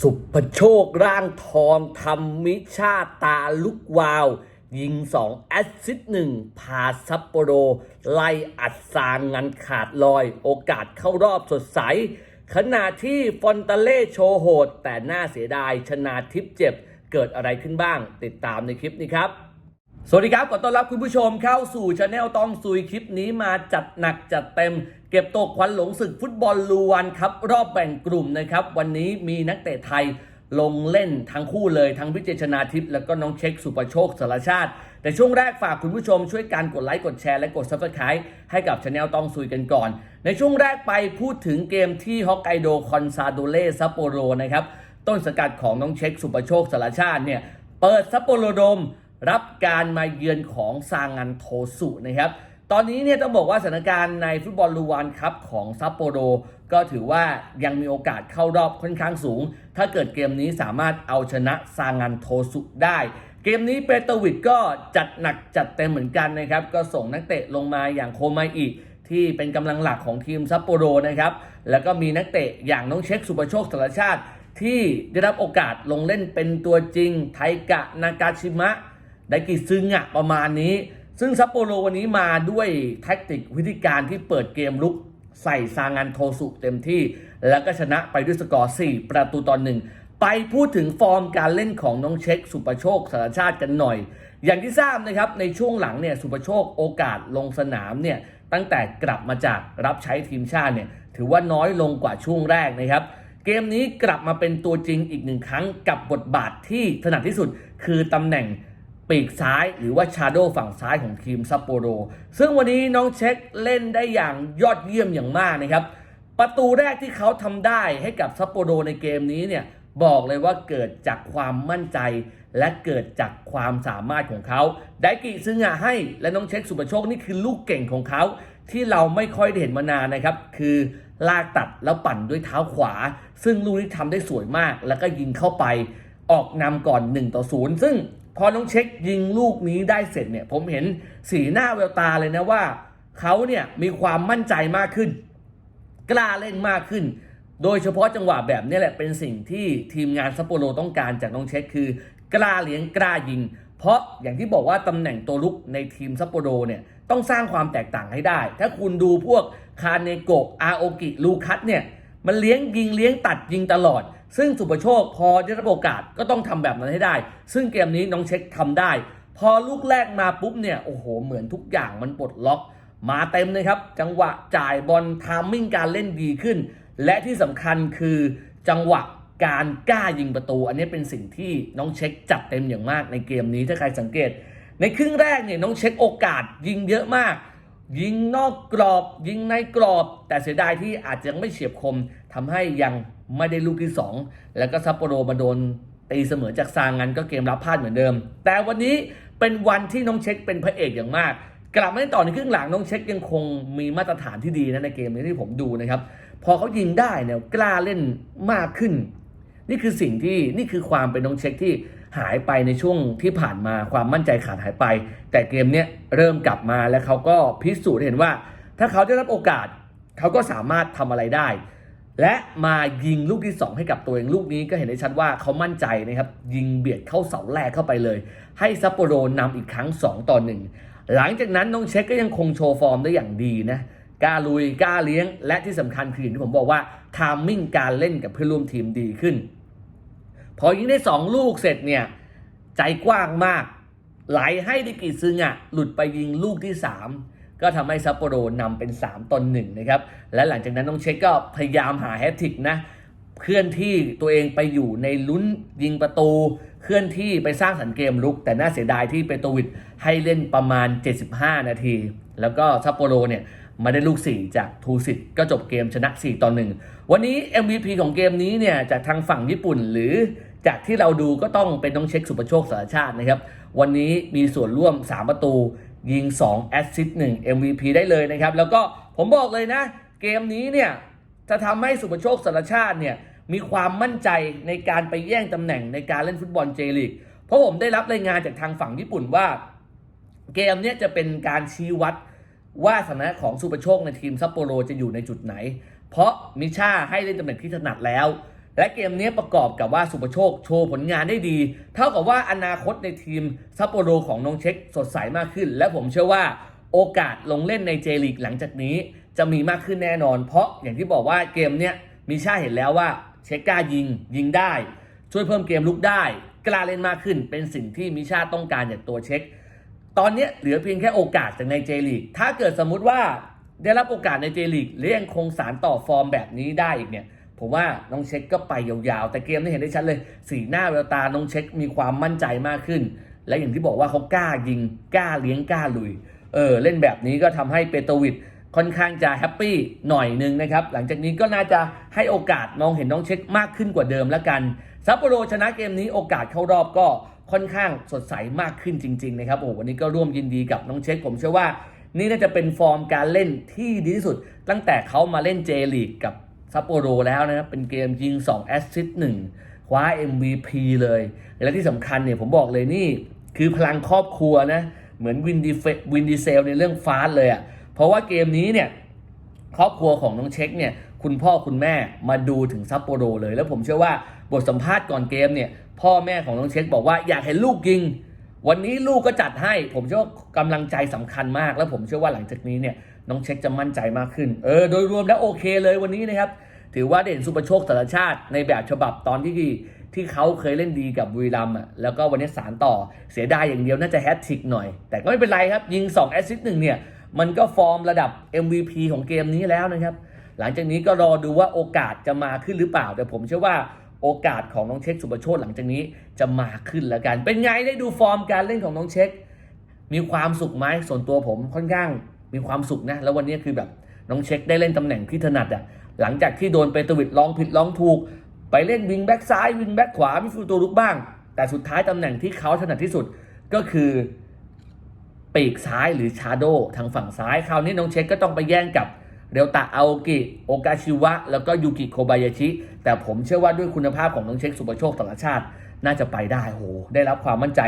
สุภโชคร่างทองทำมิชาตาลุกวาว ยิง2แอสซิสหนึ่งพาซัปโปโร ไล่อัดซางงันขาดลอย โอกาสเข้ารอบสดใส ขณะที่ฟอนตาเล่โชโหด แต่น่าเสียดายชนาทิพย์เจ็บเกิดอะไรขึ้นบ้าง ติดตามในคลิปนี้ครับสวัสดีครับ ขอต้อนรับคุณผู้ชมเข้าสู่ช anel ต้องซุยคลิปนี้มาจัดหนักจัดเต็ม เก็บตกควันหลงศึกฟุตบอลลูวันครับรอบแบ่งกลุ่มนะครับวันนี้มีนักเตะไทยลงเล่นทั้งคู่เลยทั้งพิเจชนาทิพย์แล้วก็น้องเช็คสุประโชคสารชาติ แต่ช่วงแรกฝากคุณผู้ชมช่วยการกดไลค์กดแชร์และกด subscribe ให้กับช anel ต้องซุยกันก่อน ในช่วงแรกไปพูดถึงเกมที่ฮอกไกโดคอนซาโดเลซัปโปโรนะครับต้นสกัดของน้องเช็คสุประโชคสารชาติเนี่ยเปิดซัปโปโรโดมรับการมาเยือนของซางันโทสุนะครับ ตอนนี้เนี่ยต้องบอกว่าสถานการณ์ในฟุตบอลลูวานครับของซัปโปโรก็ถือว่ายังมีโอกาสเข้ารอบค่อนข้างสูง ถ้าเกิดเกมนี้สามารถเอาชนะซางันโทสุได้ เกมนี้เปโตวิดก็จัดหนักจัดเต็มเหมือนกันนะครับ ก็ส่งนักเตะลงมาอย่างโคมาอิที่เป็นกำลังหลักของทีมซัปโปโรนะครับ แล้วก็มีนักเตะอย่างน้องเช็คสุปโชคสารชาติ ที่ได้รับโอกาสลงเล่นเป็นตัวจริง ไทกะ นากาชิมะ ไดกิซึงะประมาณนี้ ซึ่งซัปโปโรวันนี้มาด้วยแท็กติกวิธีการที่เปิดเกมลุกใส่ซางันโทสุเต็มที่ แล้วก็ชนะไปด้วยสกอร์ 4 ประตูต่อหนึ่งไปพูดถึงฟอร์มการเล่นของน้องเช็ค สุประโชคสารชาติกันหน่อย อย่างที่ทราบนะครับในช่วงหลังเนี่ยสุประโชคโอกาสลงสนามเนี่ยตั้งแต่กลับมาจากรับใช้ทีมชาติเนี่ยถือว่าน้อยลงกว่าช่วงแรกนะครับเกมนี้กลับมาเป็นตัวจริงอีกหนึ่งครั้งกับบทบาทที่ถนัดที่สุด คือตำแหน่ง ปีกซ้ายหรือว่าชาโดฝั่งซ้ายของทีมซัปโปโร ซึ่งวันนี้น้องเช็คเล่นได้อย่างยอดเยี่ยมอย่างมากนะครับ ประตูแรกที่เขาทำได้ให้กับซัปโปโรในเกมนี้เนี่ยบอกเลยว่าเกิดจากความมั่นใจ และเกิดจากความสามารถของเขา ไดกิซึ่งอะให้และน้องเช็คสุปโชคนี่คือลูกเก่งของเขา ที่เราไม่ค่อยได้เห็นมานานนะครับ คือลากตัดแล้วปั่นด้วยเท้าขวา ซึ่งลูกนี้ทำได้สวยมากแล้วก็ยิงเข้าไป ออกนำก่อน 1 ต่อ 0 ซึ่งพอน้องเช็คยิงลูกนี้ได้เสร็จเนี่ย ผมเห็นสีหน้าแววตาเลยนะว่า เขาเนี่ยมีความมั่นใจมากขึ้น กล้าเล่นมากขึ้น โดยเฉพาะจังหวะแบบนี้แหละเป็นสิ่งที่ทีมงานซัปโปโรต้องการจากน้องเช็คคือกล้าเลี้ยงกล้ายิง เพราะอย่างที่บอกว่าตำแหน่งตัวลุกในทีมซัปโปโรเนี่ยต้องสร้างความแตกต่างให้ได้ ถ้าคุณดูพวกคาเนโกะอาโอกิลูคัสเนี่ย มันเลี้ยงยิงเลี้ยงตัดยิงตลอด ซึ่งสุปโชคพอได้รับโอกาสก็ต้องทำแบบนั้นให้ได้ ซึ่งเกมนี้น้องเช็คทำได้ พอลูกแรกมาปุ๊บเนี่ยโอ้โหเหมือนทุกอย่างมันปลดล็อก มาเต็มเลยครับ จังหวะจ่ายบอลทามมิ่งการเล่นดีขึ้น และที่สำคัญคือจังหวะการกล้ายิงประตู อันนี้เป็นสิ่งที่น้องเช็คจัดเต็มอย่างมากในเกมนี้ถ้าใครสังเกต ในครึ่งแรกเนี่ยน้องเช็คโอกาสยิงเยอะมาก ยิงนอกกรอบยิงในกรอบ แต่เสียดายที่อาจจะยังไม่เฉียบคมทำให้ยังไม่ได้ลูกที่ 2 แล้วก็ซัปโปโรมาโดนตีเสมอจากซางงันก็เกมรับพลาดเหมือนเดิม แต่วันนี้เป็นวันที่น้องเช็คเป็นพระเอกอย่างมาก กลับมาในต่อในครึ่งหลังน้องเช็คยังคงมีมาตรฐานที่ดีนะในเกมนี้ที่ผมดูนะครับ พอเขายิงได้เนี่ยกล้าเล่นมากขึ้น นี่คือสิ่งที่นี่คือความเป็นน้องเช็คที่ หายไปในช่วงที่ผ่านมาความมั่นใจขาดหายไป แต่เกมเนี้ยเริ่มกลับมาแล้วเขาก็พิสูจน์เห็นว่า ถ้าเขาได้รับโอกาสเขาก็สามารถทำอะไรได้ และมายิงลูกที่ 2 ให้กับตัวเองลูกนี้ก็เห็นได้ชัดว่าเขามั่นใจนะครับยิงเบียดเข้าเสาแรกเข้าไปเลย ให้ซัปโปโรนำอีกครั้ง 2 ต่อ 1 หลังจากนั้นน้องเช็คก็ยังคงโชว์ฟอร์มได้อย่างดีนะกล้าลุยกล้าเลี้ยง และที่สำคัญคืออย่างที่ผมบอกว่าทามมิ่งการเล่นกับเพื่อนร่วมทีมดีขึ้น พอยิงได้ 2 ลูกเสร็จเนี่ย ใจกว้างมาก ไหลให้ดิกิซึงอะหลุดไปยิงลูกที่ 3 ก็ทำให้ซัปโปโรนำเป็น 3ต่อ1นะครับ และหลังจากนั้นน้องเช็คก็พยายามหาแฮตทิกนะเคลื่อนที่ตัวเองไปอยู่ในลุ้นยิงประตู เคลื่อนที่ไปสร้างสรรค์เกมลุก แต่น่าเสียดายที่เปโตวิดให้เล่นประมาณ 75 นาที แล้วก็ซัปโปโรเนี่ยมาได้ลูก 4 จากทูสิตก็จบเกมชนะ 4 ต่อ 1 วันนี้ MVP ของเกมนี้เนี่ยจากทางฝั่งญี่ปุ่นหรือ จากที่เราดูก็ต้องเป็นน้องเช็คสุปโชคสารชาตินะครับ วันนี้มีส่วนร่วม 3 ประตู ยิง 2 แอสซิสต์1 MVP ได้เลยนะครับ แล้วก็ผมบอกเลยนะ เกมนี้เนี่ย จะทำให้สุปโชคสารชาติเนี่ย มีความมั่นใจในการไปแย่งตำแหน่งในการเล่นฟุตบอลเจลีกเพราะผมได้รับรายงานจากทางฝั่งญี่ปุ่นว่า เกมนี้จะเป็นการชี้วัดว่าสถานะของสุปโชคในทีมซัปโปโรจะอยู่ในจุดไหน เพราะมิชาให้เล่นตำแหน่งที่ถนัดแล้ว และเกมนี้ประกอบกับว่าสุปโชคโชว์ผลงานได้ดี เท่ากับว่าอนาคตในทีมซัปโปโรของน้องเช็คสดใสมากขึ้น และผมเชื่อว่าโอกาสลงเล่นในเจลีกหลังจากนี้ จะมีมากขึ้นแน่นอน เพราะอย่างที่บอกว่าเกมเนี้ยมีชาเห็นแล้วว่าเช็คกล้ายิง ยิงได้ ช่วยเพิ่มเกมลุกได้ กล้าเล่นมากขึ้น เป็นสิ่งที่มิชาต้องการจากตัวเช็ค ตอนนี้เหลือเพียงแค่โอกาสจากในเจลีกถ้าเกิดสมมุติว่าได้รับโอกาสในเจลีกและยังคงสารต่อฟอร์มแบบนี้ได้อีกเนี่ย ผมว่าน้องเช็คก็ไปยาวๆ แต่เกมนี้เห็นได้ชัดเลย สีหน้าแววตา น้องเช็คมีความมั่นใจมากขึ้น และอย่างที่บอกว่าเขากล้ายิง กล้าเลี้ยง กล้าลุย เออ เล่นแบบนี้ก็ทำให้เปโตวิดค่อนข้างจะแฮปปี้หน่อยนึงนะครับ หลังจากนี้ก็น่าจะให้โอกาสมองเห็นน้องเช็คมากขึ้นกว่าเดิมแล้วกันซัปโปโรชนะเกมนี้โอกาสเข้ารอบก็ค่อนข้างสดใสมากขึ้นจริง ๆ นะครับ โอ้วันนี้ก็ร่วมยินดีกับน้องเช็ค ผมเชื่อว่า นี่น่าจะเป็นฟอร์มการเล่นที่ดีที่สุด ตั้งแต่เขามาเล่นเจลีกกับ ซัปโปโรแล้วนะครับเป็นเกมยิง 2 แอสซิสต์1คว้า MVP เลย และที่สำคัญเนี่ยผมบอกเลยนี่ คือพลังครอบครัวนะ เหมือนวินดีเฟวินดีเซลในเรื่องฟาสเลยอะ่ะ เพราะว่าเกมนี้เนี่ยครอบครัวของน้องเช็คเนี่ยคุณพ่อคุณแม่มาดูถึงซัปโปโรเลย แล้วผมเชื่อว่าบทสัมภาษณ์ก่อนเกมเนี่ยพ่อแม่ของน้องเช็คบอกว่าอยากเห็นลูกยิง วันนี้ลูกก็จัดให้ ผมเชื่อว่ากำลังใจสำคัญมาก แล้วผมเชื่อว่าหลังจากนี้เนี่ยน้องเช็คจะมั่นใจมากขึ้น เออโดยรวมแล้วโอเคเลยวันนี้นะครับ ถือว่าเด่นสุประโชคสารชาติในแบบฉบับตอนที่ที่เขาเคยเล่นดีกับบุรีรัมย์อะแล้วก็วันนี้สารต่อเสียดายอย่างเดียวน่าจะแฮตทริกหน่อย แต่ก็ไม่เป็นไรครับ ยิง2แอสซิสต์หนึ่งเนี่ย มันก็ฟอร์มระดับ MVP ของเกมนี้แล้วนะครับ หลังจากนี้ก็รอดูว่าโอกาสจะมาขึ้นหรือเปล่า แต่ผมเชื่อว่าโอกาสของน้องเช็คสุประโชคหลังจากนี้จะมาขึ้นแล้วกัน เป็นไงได้ดูฟอร์มการเล่นของน้องเช็ค มีความสุขไหมส่วนตัวผมค่อนข้างมีความสุขนะแล้ววันนี้คือแบบน้องเช็คได้เล่นตำแหน่งที่ถนัดอะ หลังจากที่โดนเปตวิดลองผิดลองถูก ไปเล่นวิงแบ็กซ้ายวิงแบ็กขวามิดฟิลด์ตัวลุกบ้าง แต่สุดท้ายตำแหน่งที่เขาถนัดที่สุดก็คือปีกซ้ายหรือชาโดทางฝั่งซ้าย คราวนี้น้องเช็คก็ต้องไปแย่งกับเรียวตะอาโอกิ โอกาชิวะ แล้วก็ยูกิโคบายาชิ แต่ผมเชื่อว่าด้วยคุณภาพของน้องเช็คสุปโชคต่างชาติ น่าจะไปได้โห ได้รับความมั่นใจ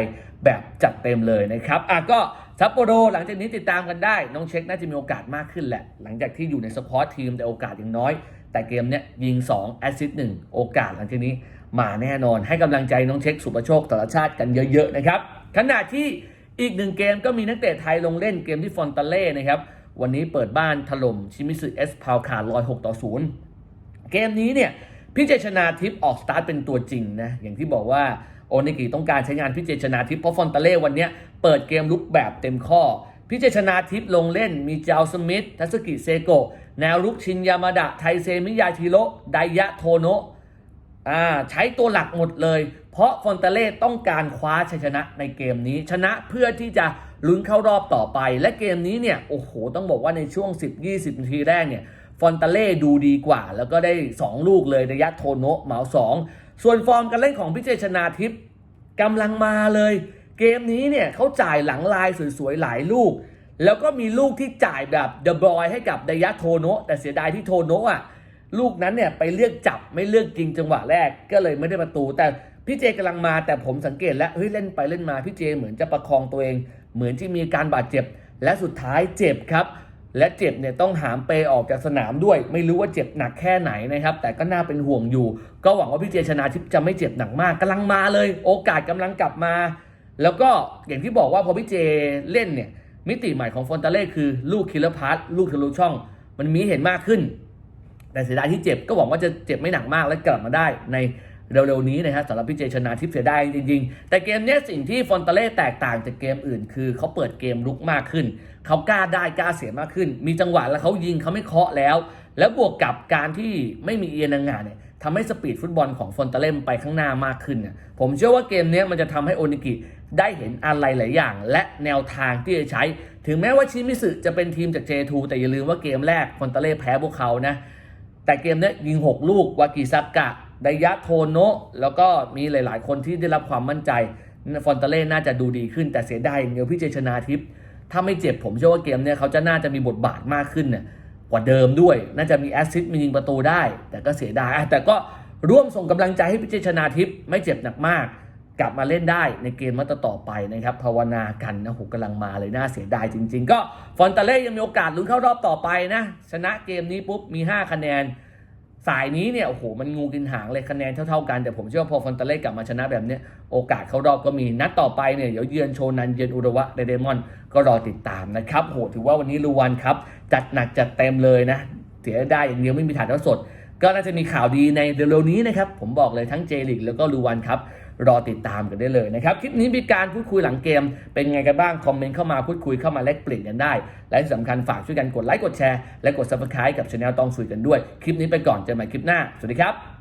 แบบจัดเต็มเลยนะครับ อะก็ ซัปโปโรหลังจากนี้ติดตามกันได้ น้องเช็คน่าจะมีโอกาสมากขึ้นแหละ หลังจากที่อยู่ในสควอตทีมแต่โอกาสยังน้อย แต่เกมเนี้ยยิง2แอสซิสต์1โอกาสหลังจากนี้มาแน่นอนให้กำลังใจน้องเช็คสุปโชคต่างชาติกันเยอะๆนะครับขณะที่อีกหนึ่งเกมก็มีนักเตะไทยลงเล่นเกมที่ฟอนตาเล่นะครับวันนี้เปิดบ้านถล่มชิมิสึเอสพาวขาด106ต่อ0เกมนี้เนี่ยพี่เจชนาทิพย์ออกสตาร์ทเป็นตัวจริงนะอย่างที่บอกว่า โอนิกิต้องการใช้งานพี่เจชนาทิพย์เพราะฟอนตาเล่วันนี้เปิดเกมลุกแบบเต็มข้อพี่เจชนาทิพย์ลงเล่นมีเจ้าสมิธทัสกิเซโกแนวลุกชินยามาดะไทเซมิยาชิโระไดยะโทโนะอ่าใช้ตัวหลักหมดเลย เพราะฟอนตาเล่ต้องการคว้าชัยชนะในเกมนี้ ชนะเพื่อที่จะลุ้นเข้ารอบต่อไป และเกมนี้เนี่ยโอ้โหต้องบอกว่าในช่วง 10-20 นาทีแรกเนี่ยฟอนตาเล่ดูดีกว่า แล้วก็ได้ 2 ลูกเลยระยะโทโนะเหมาสอง ส่วนฟอร์มการเล่นของพิเจชนาทิพย์กำลังมาเลย เกมนี้เนี่ยเขาจ่ายหลังลายสวยๆ หลายลูก แล้วก็มีลูกที่จ่ายแบบเดอะบอยให้กับไดยะโทโนะแต่เสียดายที่โทโนะอะลูกนั้นเนี่ยไปเลือกจับไม่เลือกจริงจังหวะแรกก็เลยไม่ได้ประตู แต่พี่เจกำลังมาแต่ผมสังเกตแล้วเฮ้ยเล่นไปเล่นมาพี่เจเหมือนจะประคองตัวเอง เหมือนที่มีการบาดเจ็บ และสุดท้ายเจ็บครับ และเจ็บเนี่ยต้องหามเปออกจากสนามด้วย ไม่รู้ว่าเจ็บหนักแค่ไหนนะครับ แต่ก็น่าเป็นห่วงอยู่ ก็หวังว่าพี่เจชนะทิพย์จะไม่เจ็บหนักมากกำลังมาเลย โอกาสกำลังกลับมา แล้วก็อย่างที่บอกว่าพอพี่เจเล่นเนี่ยมิติใหม่ของฟอนตาเล่คือลูกคิลเลอร์พาร์ลูกทะลุช่อง มันมีเห็นมากขึ้น แต่เสียดายที่เจ็บก็หวังว่าจะเจ็บไม่หนักมากและกลับมาได้ใน เร็วๆนี้นะครับสำหรับพี่เจชนาทิพย์เสียดายจริงๆ แต่เกมนี้สิ่งที่ฟอนตาเล่แตกต่างจากเกมอื่น คือเขาเปิดเกมลุกมากขึ้น เขากล้าได้กล้าเสียมากขึ้น มีจังหวะแล้วเขายิงเขาไม่เคาะแล้ว แล้วบวกกับการที่ไม่มีเอียนังงานเนี่ยทำให้สปีดฟุตบอลของฟอนตาเล่ไปข้างหน้ามากขึ้นเนี่ยผมเชื่อว่าเกมนี้มันจะทำให้โอนิกิได้เห็นอะไรหลายอย่าง และแนวทางที่จะใช้ ถึงแม้ว่าชิมิสึจะเป็นทีมจาก J2 แต่อย่าลืมว่าเกมแรกฟอนตาเล่แพ้พวกเขานะแต่เกมนี้ยยิง 6 ลูกวากิซากะ ไดยะโทโนะแล้วก็มีหลาย ๆ คนที่ได้รับความมั่นใจ ฟอนตาเล่น่าจะดูดีขึ้น แต่เสียดายอย่างเดียวพี่เจชนาทิพย์ถ้าไม่เจ็บผมเชื่อว่าเกมเนี้ยเขาจะน่าจะมีบทบาทมากขึ้นเนี่ยกว่าเดิมด้วย น่าจะมีแอสซิสต์มียิงประตูได้ แต่ก็เสียดายแต่ก็ร่วมส่งกำลังใจให้พี่เจชนาทิพย์ไม่เจ็บหนักมาก กลับมาเล่นได้ในเกมนัดต่อไปนะครับภาวนากันนะโหกำลังมาเลยน่าเสียดายจริง ๆ ก็ฟอนตาเล่ยังมีโอกาสลุ้นเข้ารอบต่อไปนะ ชนะเกมนี้ปุ๊บมี 5 คะแนน สายนี้เนี่ยโอ้โหมันงูกินหางเลยคะแนนเท่าๆกัน แต่ผมเชื่อว่าพอฟอนตาเล่กลับมาชนะแบบนี้โอกาสเข้ารอบก็มีนัดต่อไปเนี่ยเดี๋ยวเยือนโชนันเยือนอุระวะเดเดมอนก็รอติดตามนะครับโหถือว่าวันนี้ลูวันครับ จัดหนักจัดเต็มเลยนะ เสียได้อย่างเดียวไม่มีถ่ายทอดสด ก็น่าจะมีข่าวดีในเร็วๆนี้นะครับผมบอกเลยทั้งเจลิกแล้วก็ลูวันครับ รอติดตามกันได้เลยนะครับ คลิปนี้มีการพูดคุยหลังเกม เป็นไงกันบ้าง คอมเมนต์เข้ามาพูดคุยเข้ามาแลกเปลี่ยนกันได้ และที่สำคัญฝากช่วยกันกดไลค์กดแชร์และกดซับสไครต์กับช anel ต้องสุยกันด้วย คลิปนี้ไปก่อนเจอกันใหม่คลิปหน้า สวัสดีครับ